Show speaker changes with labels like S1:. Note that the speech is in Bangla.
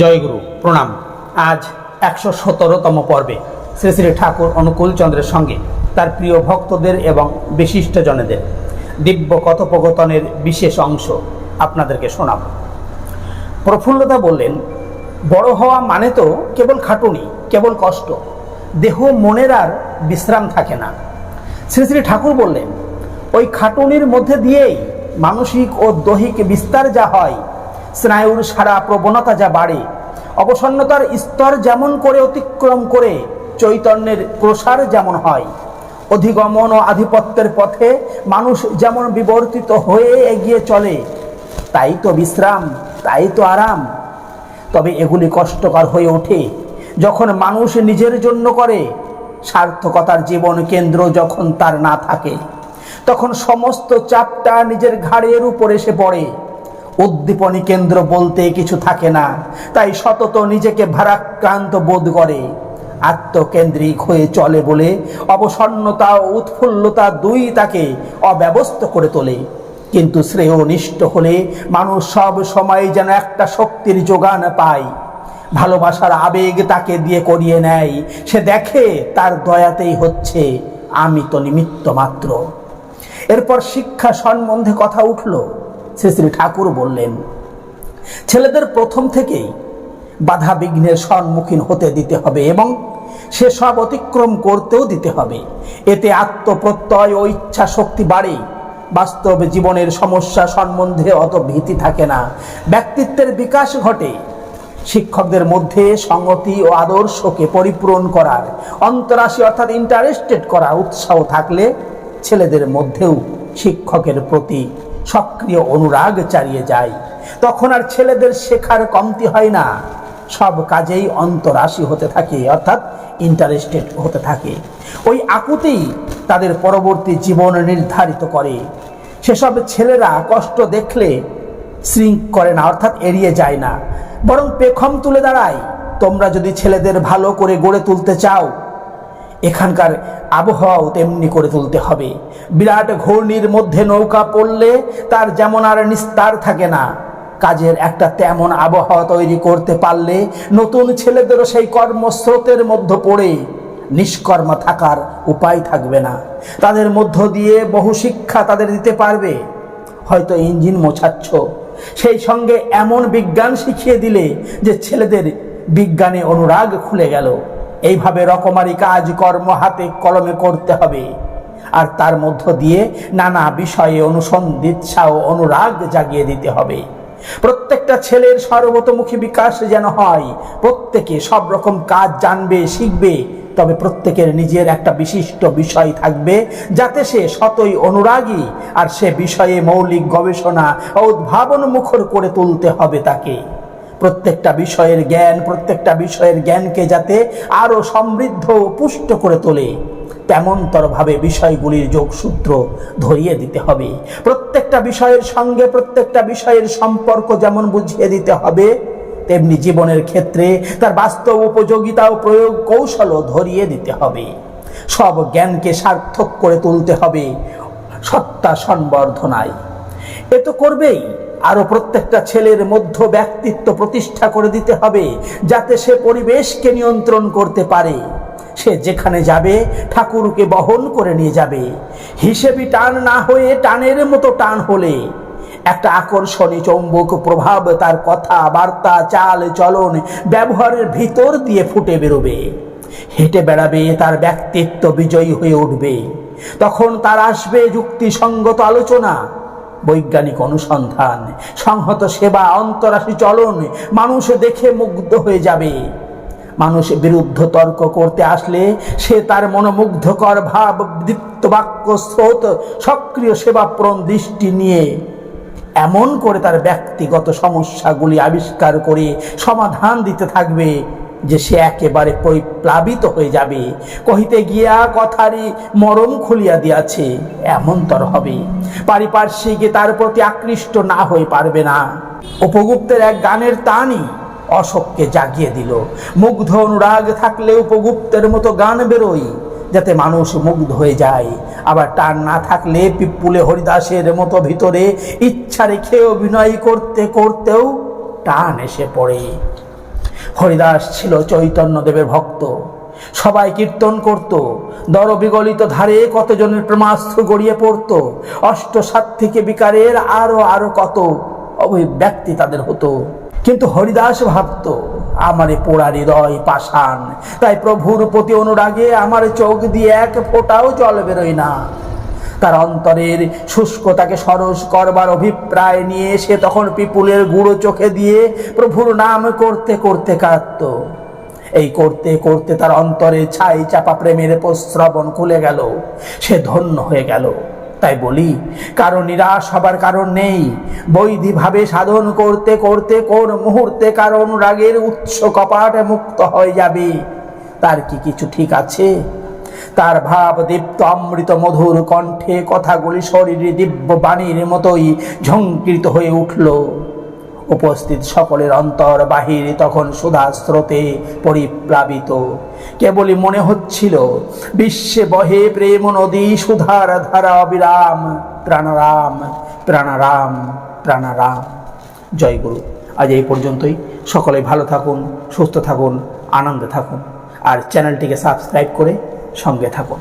S1: জয়গুরু, প্রণাম। আজ একশো সতেরোতম পর্বে শ্রী শ্রী ঠাকুর অনুকূল চন্দ্রের সঙ্গে তার প্রিয় ভক্তদের এবং বিশিষ্টজনেদের দিব্য কথোপকথনের বিশেষ অংশ আপনাদেরকে শোনাব। প্রফুল্লতা বললেন, বড় হওয়া মানে তো কেবল খাটুনি, কেবল কষ্ট। দেহ মনের আর বিশ্রাম থাকে না। শ্রী শ্রী ঠাকুর বললেন, ওই খাটুনির মধ্যে দিয়েই মানসিক ও দৈহিক বিস্তার যা হয় স্নায়ুর সারা প্রবণতা যা বাড়ে, অবসন্নতার স্তর যেমন করে অতিক্রম করে, চৈতন্যের প্রসার যেমন হয়। অধিগমন ও আধিপত্যের পথে মানুষ যেমন বিবর্তিত হয়ে এগিয়ে চলে, তাই তো বিশ্রাম, তাই তো আরাম। তবে এগুলি কষ্টকর হয়ে ওঠে। যখন মানুষ নিজের জন্য করে, সার্থকতার জীবন কেন্দ্র যখন তার না থাকে, তখন সমস্ত চাপটা নিজের ঘাড়ের উপর এসে পড়ে। উদ্দীপনী কেন্দ্র বলতে কিছু থাকে না। তাই সতত নিজেকে ভারাক্রান্ত বোধ করে। আত্মকেন্দ্রিক হয়ে চলে বলে অবসন্নতা ও উৎফুল্লতা দুই তাকে অব্যবস্থ করে তোলে। কিন্তু শ্রেয় নিষ্ঠ হলে মানুষ সব সময় যেন একটা শক্তির যোগান পায়। ভালোবাসার আবেগ তাকে দিয়ে করিয়ে নেয়। সে দেখে তার দয়াতেই হচ্ছে আমি তো নিমিত্ত মাত্র এরপর শিক্ষা সম্বন্ধে কথা উঠল। শ্রী শ্রী ঠাকুর বললেন, ছেলেদের প্রথম থেকেই বাধা বিঘ্নের সম্মুখীন হতে দিতে হবে এবং সে সব অতিক্রম করতেও দিতে হবে। এতে আত্মপ্রত্যয় ও ইচ্ছা শক্তি বাড়ে। বাস্তব জীবনের সমস্যা সম্বন্ধে অত ভীতি থাকে না। ব্যক্তিত্বের বিকাশ ঘটে। শিক্ষকদের মধ্যে সংগতি ও আদর্শকে পরিপূরণ করার, অন্তরাশি অর্থাৎ ইন্টারেস্টেড করা উৎসাহ থাকলে ছেলেদের মধ্যেও শিক্ষকের প্রতি সক্রিয় অনুরাগ চালিয়ে যায়। তখন আর ছেলেদের শেখার কমতি হয় না। সব কাজেই অন্তরাশি হতে থাকে, অর্থাৎ ইন্টারেস্টেড হতে থাকে। ওই আকুতেই তাদের পরবর্তী জীবন নির্ধারিত করে। সেসব ছেলেরা কষ্ট দেখলে শৃঙ্ক করে না, অর্থাৎ এড়িয়ে যায় না। বরং পেখম তুলে দাঁড়ায়, তোমরা যদি ছেলেদের ভালো করে গড়ে তুলতে চাও এখানকার আবহাওয়াও তেমনি করে তুলতে হবে। বিরাট ঘূর্ণির মধ্যে নৌকা পড়লে তার যেমন আর নিস্তার থাকে না। কাজের একটা তেমন আবহাওয়া তৈরি করতে পারলে নতুন ছেলেদেরও সেই কর্মস্রোতের মধ্যে পড়ে। নিষ্কর্মা থাকার উপায় থাকবে না। তাদের মধ্য দিয়ে বহু শিক্ষা তাদের দিতে পারবে। হয়তো ইঞ্জিন মোছাচ্ছ। সেই সঙ্গে এমন বিজ্ঞান শিখিয়ে দিলে যে ছেলেদের বিজ্ঞানে অনুরাগ খুলে গেল। এইভাবে রকমারি কাজ কর্ম হাতে কলমে করতে হবে। আর তার মধ্য দিয়ে নানা বিষয়ে অনুসন্ধিৎসা ও অনুরাগ জাগিয়ে দিতে হবে। প্রত্যেকটা ছেলের সর্বতমুখী বিকাশ যেন হয়, প্রত্যেকে সব রকম কাজ জানবে, শিখবে, তবে প্রত্যেকের নিজের একটা বিশিষ্ট বিষয় থাকবে, যাতে সে শতই অনুরাগী আর সে বিষয়ে মৌলিক গবেষণা ও উদ্ভাবন মুখর করে তুলতে হবে তাকে। প্রত্যেকটা বিষয়ের জ্ঞান, প্রত্যেকটা বিষয়ের জ্ঞানকে যাতে আরও সমৃদ্ধ পুষ্ট করে তোলে, তেমনতরভাবে বিষয়গুলির যোগসূত্র ধরিয়ে দিতে হবে। প্রত্যেকটা বিষয়ের সঙ্গে প্রত্যেকটা বিষয়ের সম্পর্ক যেমন বুঝিয়ে দিতে হবে, তেমনি জীবনের ক্ষেত্রে তার বাস্তব উপযোগিতা ও প্রয়োগ কৌশলও ধরিয়ে দিতে হবে। সব জ্ঞানকে সার্থক করে তুলতে হবে সত্তা সংবর্ধনায় এ তো করবেই। আরও প্রত্যেকটা ছেলের মধ্য ব্যক্তিত্ব প্রতিষ্ঠা করে দিতে হবে যাতে সে পরিবেশকে নিয়ন্ত্রণ করতে পারে। সে যেখানে যাবে, ঠাকুরকে বহন করে নিয়ে যাবে। হিসেবি টান না হয়ে টানের মতো টান হলে। একটা আকর্ষণী চৌম্বক প্রভাব তার কথা, বার্তা, চাল, চলন ব্যবহারের ভিতর দিয়ে ফুটে বেরোবে। হেঁটে বেড়াবে, তার ব্যক্তিত্ব বিজয়ী হয়ে উঠবে। তখন তার আসবে যুক্তিসঙ্গত আলোচনা। বৈজ্ঞানিক অনুসন্ধান, সংহত সেবা, অন্তরাশী চলন, মানুষ দেখে মুগ্ধ হয়ে যাবে। মানুষ বিরুদ্ধ তর্ক করতে আসলে সে তার মনোমুগ্ধকর ভাব, দীপ্ত বাক্য, স্রোত, সক্রিয় সেবাপ্রণ দৃষ্টি নিয়ে এমন করে তার ব্যক্তিগত সমস্যাগুলি আবিষ্কার করে সমাধান দিতে থাকবে। যে সে একেবারে পরিপ্লাবিত হয়ে যাবে। কহিতে গিয়া কথারই মরম খুলিয়া দিয়াছে। এমনতর হবে। পারিপার্শ্বিকে তার প্রতি আকৃষ্ট না হয়ে পারবে না। উপগুপ্তের এক গানের টানই অশোককে জাগিয়ে দিল। মুগ্ধ অনুরাগ থাকলে উপগুপ্তের মতো গান বেরোয়, যাতে মানুষ মুগ্ধ হয়ে যায়। আবার টান না থাকলে পিপুলে হরিদাসের মতো ভিতরে ইচ্ছা রেখে অভিনয় করতে করতেও টান এসে পড়ে। হরিদাস ছিল চৈতন্যদেবের ভক্ত। সবাই কীর্তন করত। দর বিগলিত ধারে কতজনের প্রেমাস্ত্র গড়িয়ে পড়ত? অষ্ট সাত্ত্বিকে বিকারের আরও আরও কত অভিব্যক্তি তাদের হতো। কিন্তু হরিদাস ভাবত, আমার পোড়া হৃদয় পাষাণ। তাই প্রভুর প্রতি অনুরাগে আমার চোখ দিয়ে এক ফোঁটাও জল বেরোয় না। তার অন্তরের শুষ্কতাকে সরস করবার অভিপ্রায় নিয়ে সে তখন পিপুলের গুঁড়ো চোখে দিয়ে প্রভুর নাম করতে করতে কাঁদত। এই করতে করতে তার অন্তরে ছাই চাপা প্রেমের প্রশ্রবণ খুলে গেল। সে ধন্য হয়ে গেল। তাই বলি, কারও নিরাশ হবার কারণ নেই। বৈধিভাবে সাধন করতে করতে কোন মুহূর্তে কারণ অনুরাগের উৎস কপাট মুক্ত হয়ে যাবে। তার কি কিছু ঠিক আছে? তার ভাব দীপ্ত অমৃত মধুর কণ্ঠে কথাগুলি শরীরে দিব্য বাণীর মতোই ঝঙ্কৃত হয়ে উঠল। উপস্থিত সকলের অন্তর বাহির তখন সুধা স্রোতে পরিপ্লাবিত। কেবলই মনে হচ্ছিল, বিশ্বে বহে প্রেম নদী, সুধার ধারা অবিরাম, প্রাণারাম প্রাণারাম প্রাণারাম। জয় গুরু। আজ এই পর্যন্তই। সকলে ভালো থাকুন, সুস্থ থাকুন, আনন্দে থাকুন। আর চ্যানেলটিকে সাবস্ক্রাইব করে সঙ্গে থাকুন।